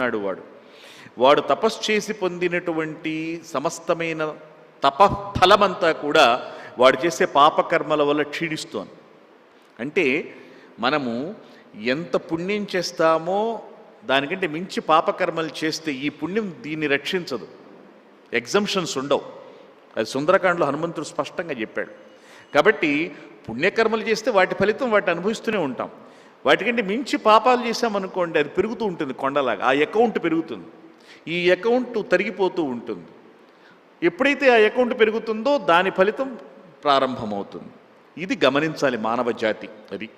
అన్నాడు వాడు. వాడు తపస్సు చేసి పొందినటువంటి సమస్తమైన తపఫలమంతా కూడా వాడు చేసే పాపకర్మల వల్ల క్షీణిస్తోంది. అంటే మనము ఎంత పుణ్యం చేస్తామో దానికంటే మించి పాపకర్మలు చేస్తే ఈ పుణ్యం దీన్ని రక్షించదు. ఎగ్జంప్షన్స్ ఉండవు. అది సుందరకాండలో హనుమంతుడు స్పష్టంగా చెప్పాడు. కాబట్టి పుణ్యకర్మలు చేస్తే వాటి ఫలితం వాటి అనుభవిస్తూనే ఉంటాం. వాటికంటే మించి పాపాలు చేసామనుకోండి అది పెరుగుతూ ఉంటుంది కొండలాగా. ఆ అకౌంట్ పెరుగుతుంది. ఈ అకౌంట్ తరిగిపోతూ ఉంటుంది. ఎప్పుడైతే ఆ అకౌంట్ పెరుగుతుందో దాని ఫలితం ప్రారంభమవుతుంది. ఇది గమనించాలి మానవ జాతి అది.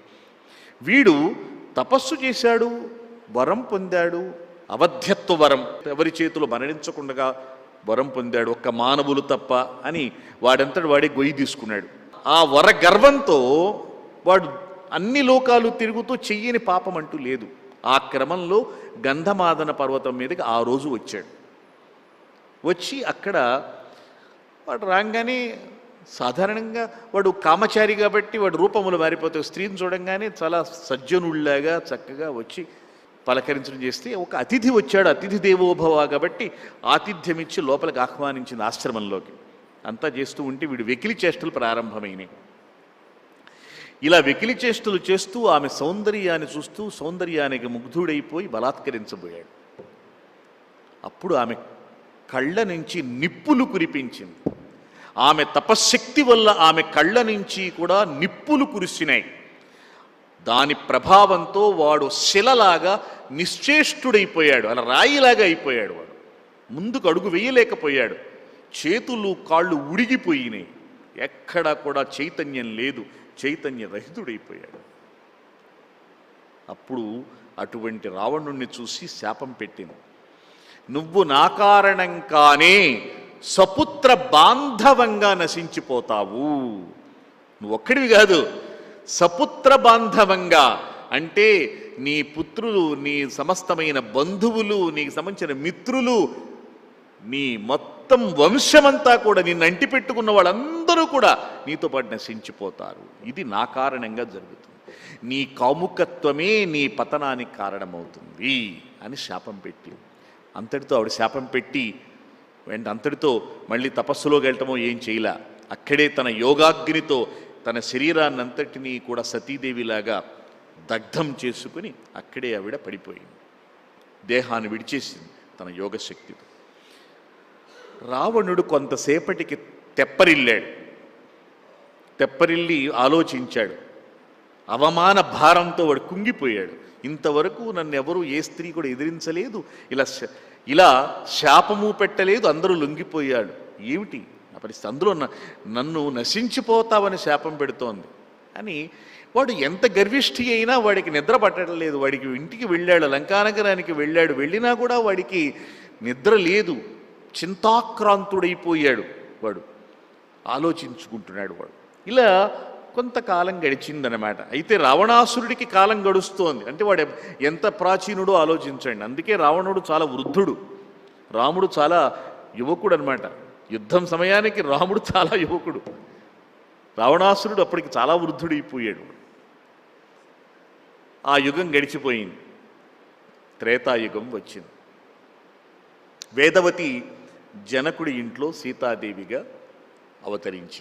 వీడు తపస్సు చేశాడు వరం పొందాడు అవధ్యత్వ వరం. ఎవరి చేతులు మరణించకుండా వరం పొందాడు ఒక్క మానవులు తప్ప అని వాడంతటి వాడే గొయ్యి తీసుకున్నాడు. ఆ వర గర్వంతో వాడు అన్ని లోకాలు తిరుగుతూ చెయ్యని పాపం అంటూ లేదు. ఆ క్రమంలో గంధమాదన పర్వతం మీదకి ఆ రోజు వచ్చాడు. వచ్చి అక్కడ వాడు రాగానే సాధారణంగా వాడు కామచారి కాబట్టి వాడు రూపములు మారిపోతే స్త్రీని చూడంగానే చాలా సజ్జనుల్లాగా చక్కగా వచ్చి పలకరించడం చేస్తే ఒక అతిథి వచ్చాడు. అతిథి దేవోభవ కాబట్టి ఆతిథ్యం ఇచ్చి లోపలికి ఆహ్వానించింది ఆశ్రమంలోకి. అంతా చేస్తూ ఉంటే వీడు వెకిలి చేష్టలు ప్రారంభమైనాయి. ఇలా వెకిలి చేష్టలు చేస్తూ ఆమె సౌందర్యాన్ని చూస్తూ సౌందర్యానికి ముగ్ధుడైపోయి బలాత్కరించబోయాడు. అప్పుడు ఆమె కళ్ళ నుంచి నిప్పులు కురిపించింది. ఆమె తపశ్శక్తి వల్ల ఆమె కళ్ళ నుంచి కూడా నిప్పులు కురిసినాయి. దాని ప్రభావంతో వాడు శిలలాగా నిశ్చేష్టుడైపోయాడు. అలా రాయిలాగా అయిపోయాడు వాడు. ముందుకు అడుగు వేయలేకపోయాడు. చేతులు కాళ్ళు ఉడిగిపోయినాయి. ఎక్కడా కూడా చైతన్యం లేదు. చైతన్య రహితుడైపోయాడు అప్పుడు అటువంటి రావణుణ్ణి చూసి శాపం పెట్టింది. నువ్వు నా కారణం కానే సపుత్ర బాంధవంగా నశించిపోతావు. నువ్వు ఒక్కడివి కాదు సపుత్ర బాంధవంగా. అంటే నీ పుత్రులు నీ సమస్తమైన బంధువులు నీకు సంబంధించిన మిత్రులు నీ మొత్తం వంశమంతా కూడా నిన్ను అంటిపెట్టుకున్న వాళ్ళందరూ అందరూ కూడా నీతో పాటు నశించిపోతారు. ఇది నా కారణంగా జరుగుతుంది. నీ కాముకత్వమే నీ పతనానికి కారణమవుతుంది అని శాపం పెట్టి అంతటితో ఆవిడ శాపం పెట్టి వెంట అంతటితో మళ్ళీ తపస్సులోకి వెళ్ళటమో ఏం చేయలే. అక్కడే తన యోగాగ్నితో తన శరీరాన్నంతటినీ కూడా సతీదేవిలాగా దగ్ధం చేసుకుని అక్కడే ఆవిడ పడిపోయింది. దేహాన్ని విడిచేసింది తన యోగశక్తితో. రావణుడు కొంతసేపటికి తెప్పరిల్లాడు. తెప్పరిల్లి ఆలోచించాడు. అవమాన భారంతో వాడు కుంగిపోయాడు. ఇంతవరకు నన్ను ఎవరు ఏ స్త్రీ కూడా ఎదిరించలేదు. ఇలా శ- ఇలా శాపము పెట్టలేదు అందరూ లొంగిపోయాడు. ఏమిటి? నా పరిస్థితి. అందులో నన్ను నశించిపోతావని శాపం పెడుతోంది. అని వాడు ఎంత గర్విష్ఠి అయినా వాడికి నిద్ర పట్టడం లేదు. వాడికి ఇంటికి వెళ్ళాడు లంకానగరానికి వెళ్ళాడు. వెళ్ళినా కూడా వాడికి నిద్ర లేదు. చింతాక్రాంతుడైపోయాడు వాడు. ఆలోచించుకుంటున్నాడు వాడు. ఇలా కొంతకాలం గడిచిందనమాట అయితే రావణాసురుడికి కాలం గడుస్తోంది. అంటే వాడు ఎంత ప్రాచీనుడో ఆలోచించండి. అందుకే రావణుడు చాలా వృద్ధుడు. రాముడు చాలా యువకుడు అనమాట యుద్ధం సమయానికి రాముడు చాలా యువకుడు. రావణాసురుడు అప్పటికి చాలా వృద్ధుడైపోయాడు. ఆ యుగం గడిచిపోయింది. త్రేతాయుగం వచ్చింది. వేదవతి జనకుడి ఇంట్లో సీతాదేవిగా అవతరించి